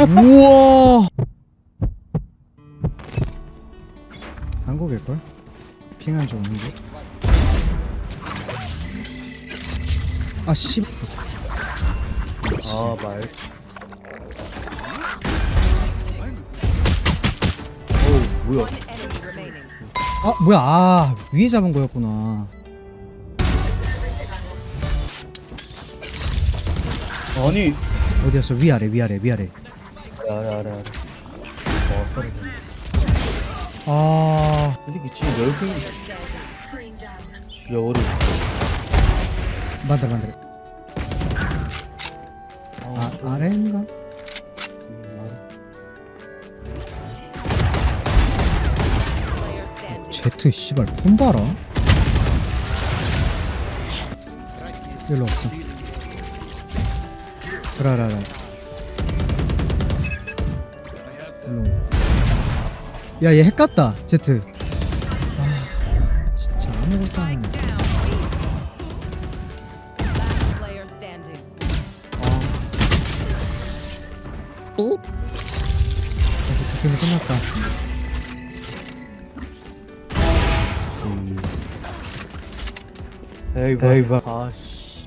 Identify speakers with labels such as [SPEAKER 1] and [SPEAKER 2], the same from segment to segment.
[SPEAKER 1] 우와 한국일걸? 핑한 적 없는데 아 씨
[SPEAKER 2] 아 말. 어우 뭐야?
[SPEAKER 1] 아 뭐야 아 위에 잡은 거였구나
[SPEAKER 2] 아니.
[SPEAKER 1] 어디였어 위아래 위아래 위아래
[SPEAKER 2] 알아 알아 알아. 와 소리. 아이 새끼 지금 열풍. 여리.
[SPEAKER 1] 만들 만들 아 아래인가?
[SPEAKER 3] Player standing.
[SPEAKER 1] 제트 씨발 폰 봐라 일로 왔어 라라라 야 얘 핵 같다 제트 아 진짜 아무것도 안.
[SPEAKER 3] Last player standing.
[SPEAKER 1] 그래서 도쿄는 끝났다 Please.
[SPEAKER 2] 대박. 아씨.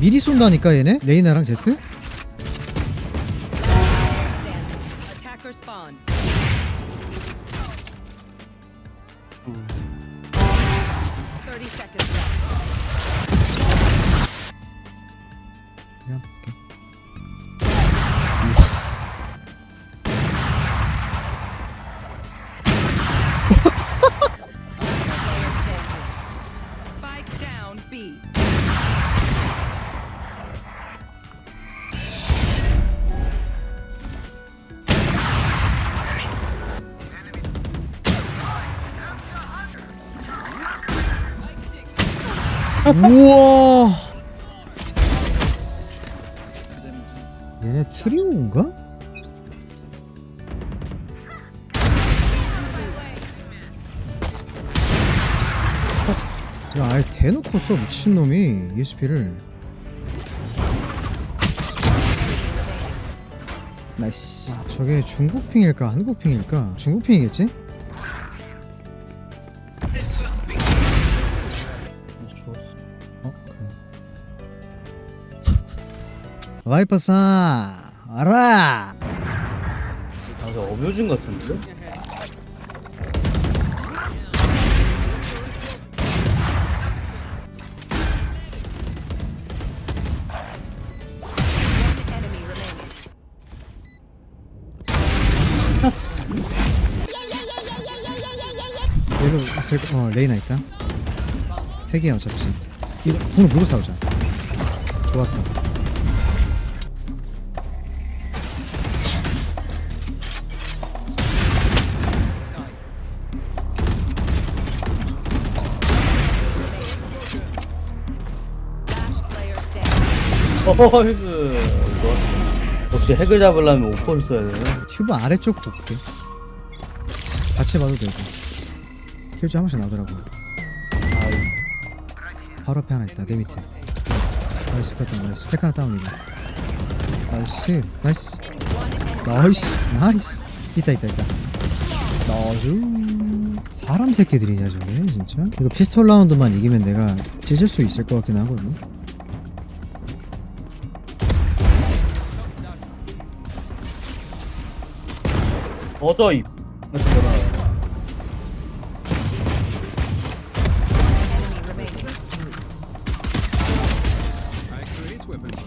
[SPEAKER 1] 미리 쏜다니까 얘네? 레이나랑 제트?
[SPEAKER 3] 30 seconds left. Yeah, okay.
[SPEAKER 1] 우와 얘네 트리오인가? 야 아예 대놓고 써 미친놈이 ESP를 나이스 저게 중국핑일까 한국핑일까 중국핑이겠지? 와이퍼사 알아
[SPEAKER 2] 아, 저 어묘진 같은데?
[SPEAKER 3] Enemy remaining.
[SPEAKER 1] 얘도 있을 거- 어 레이나 있다 핵이야 어차피 이거 궁을 물고 싸우자 좋았다
[SPEAKER 2] 어이스. 역시 핵을 잡으려면 오퍼를 써야 되네.
[SPEAKER 1] 튜브 아래쪽 볼게. 같이 봐도 되고. 킬즈 한 번씩 나오더라고. 바로 앞에 하나 있다 내 밑에. 나이스 컸다 나이스. tek 하나 다운이고 나이스 나이스. 나이스 나이스. 있다 있다 있다. 나이스. 사람 새끼들이냐 저게 진짜? 이거 피스톨 라운드만 이기면 내가 찢을 수 있을 것 같긴 하거든
[SPEAKER 2] 어저 입.
[SPEAKER 3] Enemy remaining.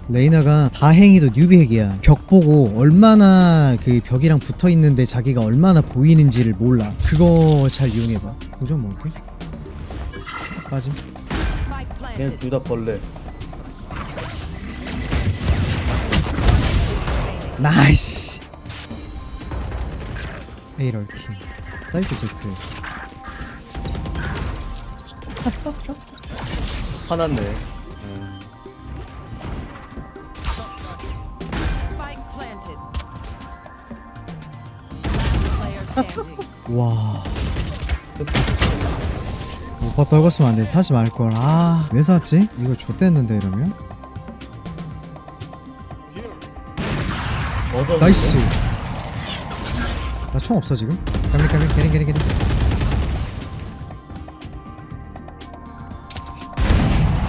[SPEAKER 1] 레이나가 다행히도 뉴비 핵이야 벽 보고 얼마나 그 벽이랑 붙어 있는데 자기가 얼마나 보이는지를 몰라 그거 잘 이용해봐 구점 먹을게 빠짐.
[SPEAKER 2] 얘는 둘다 벌레.
[SPEAKER 1] 나이스 에이 럴 킹 사이트 제트
[SPEAKER 2] 화났네.
[SPEAKER 3] Spike planted. Player standing.
[SPEAKER 1] 와 오빠 떨궜으면 안돼 사지 말걸 아왜 샀지? 이거 좆됐는데 이러면 나이스 나 총 없어 지금 깨링 깨링 깨링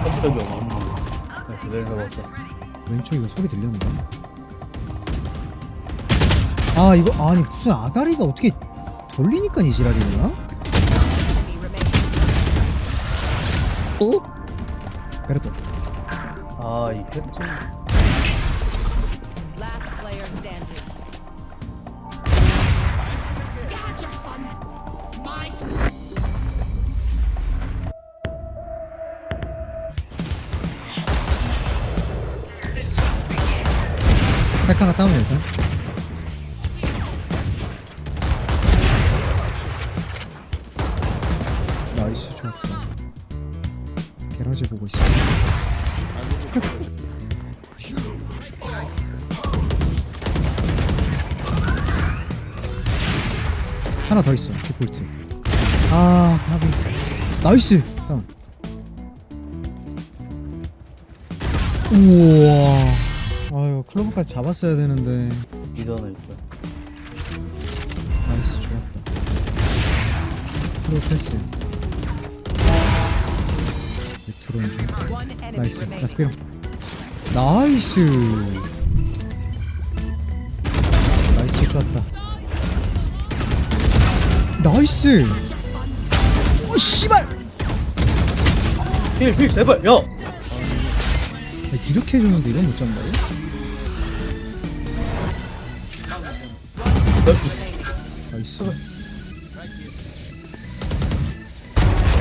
[SPEAKER 2] 컴퓨터기 없는 거. 나이스 내가 봤다.
[SPEAKER 1] 왼쪽 이거 소리 들렸는데 아 이거 아니 무슨 아다리가 어떻게 돌리니까 이 지랄이냐
[SPEAKER 3] Enemy remaining.
[SPEAKER 1] 베르토
[SPEAKER 2] 아이 캡
[SPEAKER 1] 팩 하나 다운 일단. 나이스 좋았다. 게러지 보고 있어. 하나 더 있어 킥볼트 아 가비 나이스! 다운 우와. 아유 클로버까지 잡았어야 되는데.
[SPEAKER 2] 있고.
[SPEAKER 1] 나이스 좋았다. 프로 패스. 드론 중 나이스. 삐롱 나이스! 나이스 좋았다. 나이스 오 씨발.
[SPEAKER 2] 힐 힐 제발 야.
[SPEAKER 1] 야, 이렇게 해줬는데 이런 못 잡나요? 나이스.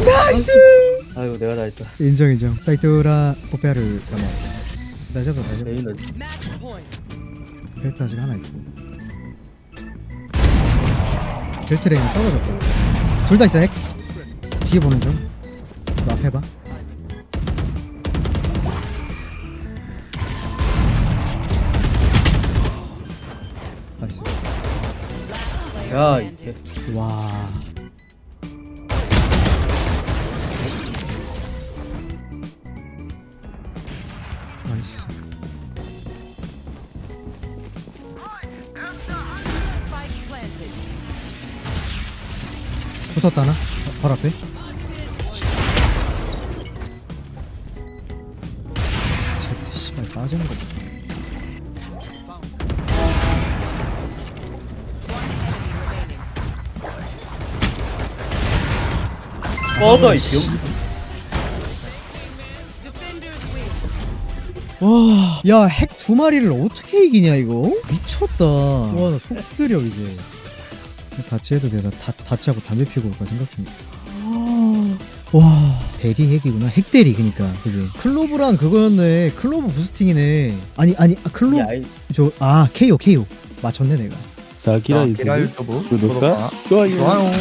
[SPEAKER 1] 나이스.
[SPEAKER 2] 아이고 내가 다 했다.
[SPEAKER 1] 인정 인정. 사이토라 포페아를 가마 나 잡아 나 잡아.
[SPEAKER 3] point.
[SPEAKER 1] 벨트 아직 하나 있고. 벨트 레인이 떨어졌다. 둘다 있어 핵 뒤에 보는 중 너 앞에 봐 나이스
[SPEAKER 2] 야. 이게
[SPEAKER 1] 와 나이스. 붙었다 나 바로 앞에 제트 씨발 빠지는 거.
[SPEAKER 2] 꺼져 이 병.
[SPEAKER 1] 와, 야, 핵 두 마리를 어떻게 이기냐 이거? 미쳤다. 와, 나 속 쓰려 이제. 다치 해도 내가 다 다치하고 담배 피우고 올까 생각 중이야. 와, 대리 핵이구나. 핵 대리 그니까, 그지? 클로브랑 그거였네. 클로브 부스팅이네. 아니, 아니, 아, 클로,
[SPEAKER 2] 이 아이
[SPEAKER 1] 저, 아, KO, KO. 맞췄네 내가.
[SPEAKER 4] 자, 기라
[SPEAKER 5] 자,
[SPEAKER 4] 유튜브
[SPEAKER 5] 기라 유튜브
[SPEAKER 4] 구독과
[SPEAKER 5] 구독과
[SPEAKER 4] 좋아요.
[SPEAKER 5] 좋아요.